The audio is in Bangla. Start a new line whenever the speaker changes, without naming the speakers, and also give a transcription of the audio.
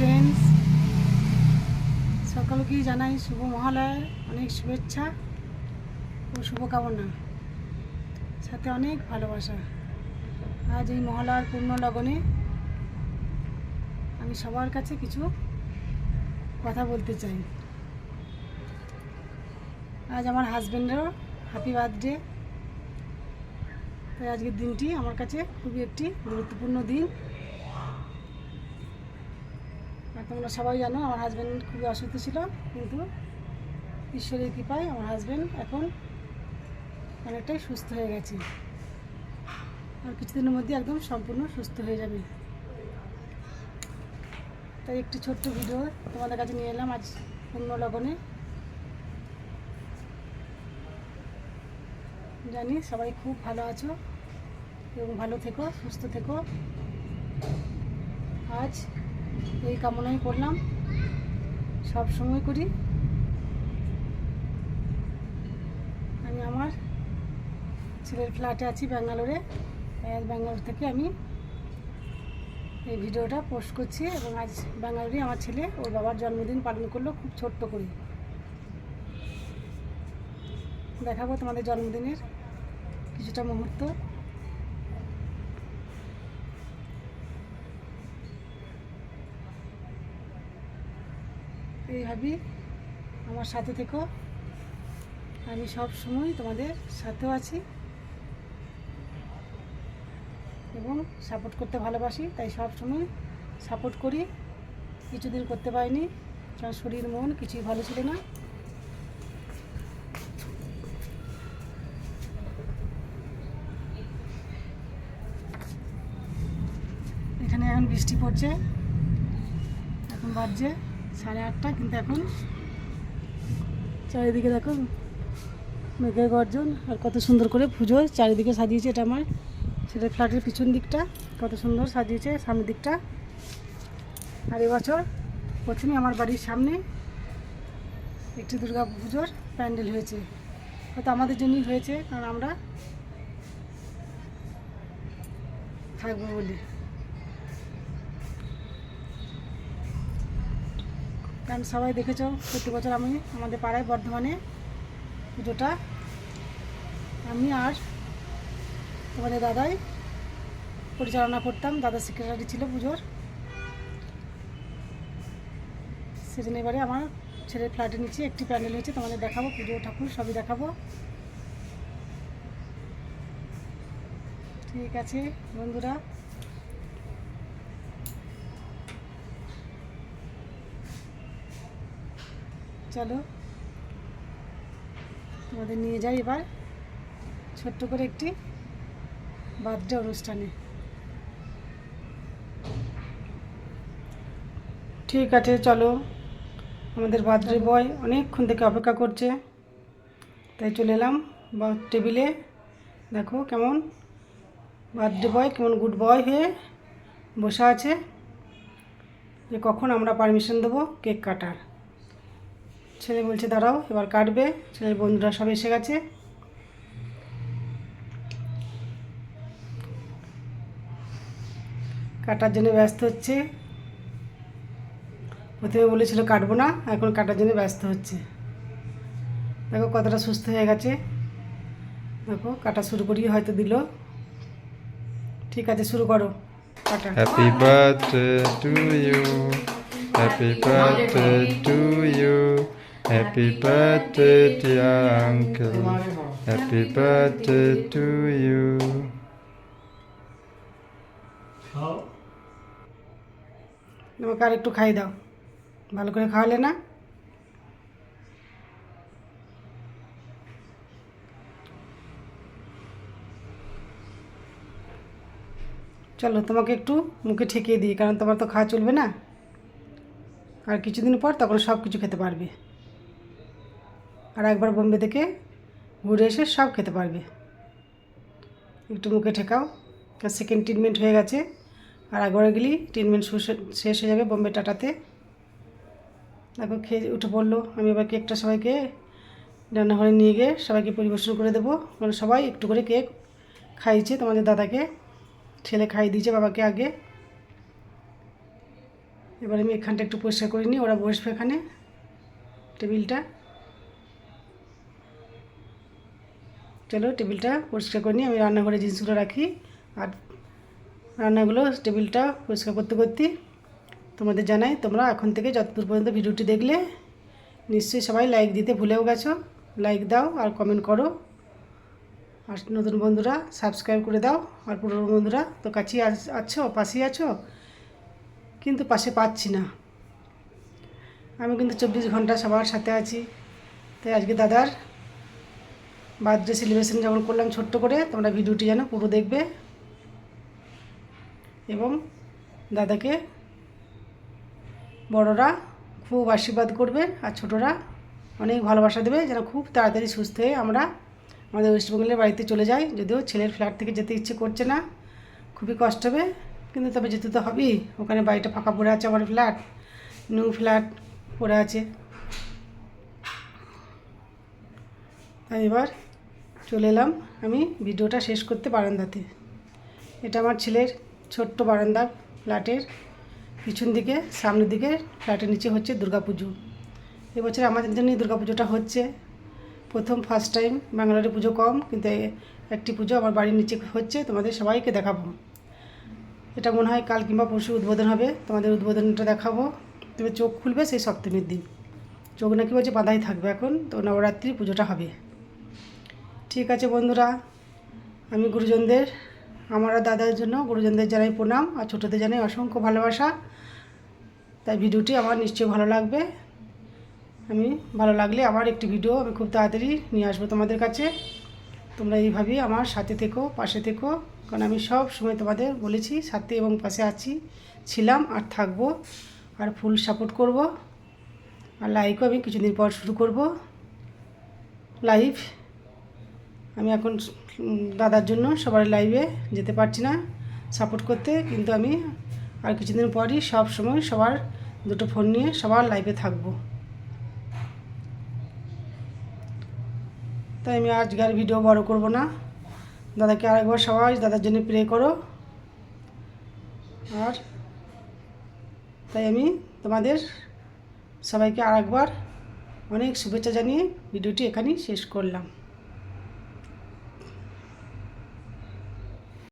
ফ্রেন্ডস সকলকেই জানাই শুভ মহালয়ার অনেক শুভেচ্ছা ও শুভকামনা। সাথে অনেক ভালোবাসা। আজ এই মহালয়ার পূর্ণ লগনে আমি সবার কাছে কিছু কথা বলতে চাই। আজ আমার হাজব্যান্ডেরও হ্যাপি বার্থডে তাই আজকের দিনটি আমার কাছে খুবই একটি গুরুত্বপূর্ণ দিন। তোমরা সবাই জানো, আমার হাজব্যান্ড খুবই অসুস্থ ছিল, কিন্তু ঈশ্বরের কৃপায় আমার হাজব্যান্ড এখন অনেকটাই সুস্থ হয়ে গেছে। আর কিছুদিনের মধ্যে একদম সম্পূর্ণ সুস্থ হয়ে যাবে। তাই একটি ছোট্ট ভিডিও তোমাদের কাছে নিয়ে এলাম আজ পূর্ণ লগনে। জানি সবাই খুব ভালো আছো এবং ভালো থেকো, সুস্থ থেকো। আজ এই কামনাই করলাম। সব সময় করি। আমি আমার ছেলের ফ্ল্যাটে আছি ব্যাঙ্গালোরে। ব্যাঙ্গালোর থেকে আমি এই ভিডিওটা পোস্ট করছি এবং আজ ব্যাঙ্গালোরে আমার ছেলে ওর বাবার জন্মদিন পালন করল খুব ছোট্ট করে। দেখাবো তোমাদের জন্মদিনের কিছুটা মুহূর্ত। এইভাবেই আমার সাথে থেকো। আমি সব সময় তোমাদের সাথেও আছি এবং সাপোর্ট করতে ভালোবাসি, তাই সব সময় সাপোর্ট করি। কিছুদিন করতে পারিনি, কারণ শরীর, মন কিছুই ভালো ছিল না। এখানে এখন বৃষ্টি পড়ছে, এখন বাজছে। সাড়ে আটটা, কিন্তু এখন চারিদিকে দেখো মেঘের গর্জন আর কত সুন্দর করে পুজো চারিদিকে সাজিয়েছে এটা আমার। সেটা ফ্ল্যাটের পিছন দিকটা, কত সুন্দর সাজিয়েছে সামনের দিকটা। আর এবছর প্রথমে আমার বাড়ির সামনে একটি দুর্গা পুজোর প্যান্ডেল হয়েছে। হয়তো আমাদের জন্যই হয়েছে, কারণ আমরা থাকব বলে। কারণ সবাই দেখেছ প্রতি বছর আমি আমাদের পাড়ায় বর্ধমানে পুজোটা। আমি আর তোমাদের দাদাই পরিচালনা করতাম, দাদা সেক্রেটারি ছিল পুজোর। সেদিন এবারে আমার ছেলের ফ্ল্যাটে নিচে একটি প্যান্ডেল হয়েছে, তোমাদের দেখাবো, পুজো ঠাকুর সবই দেখাবো। ঠিক আছে, বন্ধুরা। চলো। তোমাদের নিয়ে যাই এবার। ছোট্ট করে একটি বার্থডে অনুষ্ঠানে। ঠিক আছে চলো। আমাদের বার্থডে বয় অনেকক্ষণ থেকে অপেক্ষা করছে। তাই চলে এলাম বা টেবিলে। দেখো কেমন বার্থডে বয় কেমন গুড বয় হয়ে বসে আছে। যে কখন আমরা পারমিশন দেবো কেক কাটার। ছেলে বলছে, দাঁড়াও, এবার কাটবে। ছেলের বন্ধুরা সব এসে গেছে। কাটার জন্য ব্যস্ত হচ্ছে। প্রথমে বলেছিল, কাটবো না, এখন কাটার জন্য ব্যস্ত হচ্ছে। দেখো, কতটা সুস্থ হয়ে গেছে। দেখো, কাটা শুরু করি হয়তো দিল। ঠিক আছে, শুরু করো। কাটা।
Happy birthday to you. Happy birthday to you. Happy birthday, dear uncle. Happy birthday to you.
আমাকে আর একটু খাই দাও। ভালো করে খাওয়ালে না? চলো তোমাকে একটু মুখে ঠেকিয়ে দিই কারণ তোমার তো খাওয়া চলবে না। আর কিছুদিন পর তখন সব কিছু খেতে পারবে। আর একবার বোম্বে থেকে ঘুরে এসে সব খেতে পারবে। একটু মুখে ঠেকাও। সেকেন্ড ট্রিটমেন্ট হয়ে গেছে। আর একবার গেলেই ট্রিটমেন্ট শেষ হয়ে যাবে বোম্বে টাটাতে। দেখো খেয়ে উঠে পড়ল। আমি এবার কেকটা সবাইকে রান্নাঘরে নিয়ে গিয়ে সবাইকে পরিবেশন করে দেবো। মানে সবাই একটু করে কেক খাইয়েছে তোমাদের দাদাকে। ছেলে খাইয়ে দিয়েছে বাবাকে আগে। এবার আমি এখানটা একটু পরিষ্কার করে নিই। ওরা বসবে এখানে। টেবিলটা। চলো টেবিলটা পরিষ্কার করে নিই। আমি রান্নাঘরে জিনিসগুলো রাখি। আর রান্নাগুলো টেবিলটা পরিষ্কার করতে করতে তোমাদের জানাই। তোমরা এখন থেকে যতদূর পর্যন্ত ভিডিওটি দেখলে নিশ্চয়ই সবাই লাইক দিতে ভুলেও গেছো। লাইক দাও আর কমেন্ট করো। আর নতুন বন্ধুরা সাবস্ক্রাইব করে দাও। আর পুরনো বন্ধুরা তো কাছেই আছ- আছো, পাশেই আছো। কিন্তু পাশে পাচ্ছি না। আমি কিন্তু চব্বিশ ঘণ্টা সবার সাথে আছি। তাই আজকে দাদার বার্থডে সেলিব্রেশন যেমন করলাম ছোট্ট করে, তোমরা ভিডিওটি যেন পুরো দেখবে। এবং দাদাকে বড়রা খুব আশীর্বাদ করবে আর ছোটরা অনেক ভালোবাসা দেবে, যেন খুব তাড়াতাড়ি সুস্থ হয়ে আমরা আমাদের ওয়েস্টবেঙ্গলের বাড়িতে চলে যাই। যদিও ছেলের ফ্ল্যাট থেকে যেতে ইচ্ছে করছে না, খুবই কষ্ট হবে, কিন্তু তবে যেতে তো হবেই। ওখানে বাড়িটা ফাঁকা পড়ে আছে আমার ফ্ল্যাট নিউ ফ্ল্যাট পড়ে আছে। তাই এবার চলে এলাম আমি ভিডিওটা শেষ করতে বারান্দাতে। এটা আমার ছেলের ছোট্ট বারান্দা, ফ্ল্যাটের পিছন দিকে, সামনের দিকে, ফ্ল্যাটের নিচে হচ্ছে দুর্গাপুজো। এবছর আমাদের জন্যই দুর্গাপুজোটা হচ্ছে। প্রথম ফার্স্ট টাইম ব্যাঙ্গালোরে পুজো কম, কিন্তু একটি পুজো আমার বাড়ির নিচে হচ্ছে, তোমাদের সবাইকে দেখাবো। এটা মনে হয় কাল কিংবা পরশু উদ্বোধন হবে, তোমাদের উদ্বোধনটা দেখাবো। তুমি চোখ খুলবে সেই সপ্তমীর দিন। চোখ নাকি বলছে বাঁধাই থাকবে এখন, তো নবরাত্রি পুজোটা হবে। ঠিক আছে বন্ধুরা, আমি গুরুজনদের, আমার দাদার জন্য গুরুজনদের জানাই প্রণাম আর ছোটোদের জানাই অসংখ্য ভালোবাসা। তাই ভিডিওটি আমার নিশ্চয়ই ভালো লাগবে। আমি ভালো লাগলে আমার একটি ভিডিও আমি খুব তাড়াতাড়ি নিয়ে আসব তোমাদের কাছে। তোমরা এইভাবেই আমার সাথে থেকো, পাশে থেকো, কারণ আমি সব সময় তোমাদের বলেছি, সাথে এবং পাশে আছি, ছিলাম আর থাকব আর ফুল সাপোর্ট করব। আর লাইকও আমি কিছুদিন পর শুরু করব। লাইভ আমি এখন দাদার জন্য সবার লাইভে যেতে পারছি না সাপোর্ট করতে, কিন্তু আমি আর কিছুদিন পরই সব সময় সবার দুটো ফোন নিয়ে সবার লাইভে থাকব। তাই আমি আজকে আর ভিডিও বড় করব না। দাদাকে আরেকবার সবাই দাদার জন্য প্রে করো। আর তাই আমি তোমাদের সবাইকে আরেকবার অনেক শুভেচ্ছা জানিয়ে ভিডিওটি এখানেই শেষ করলাম।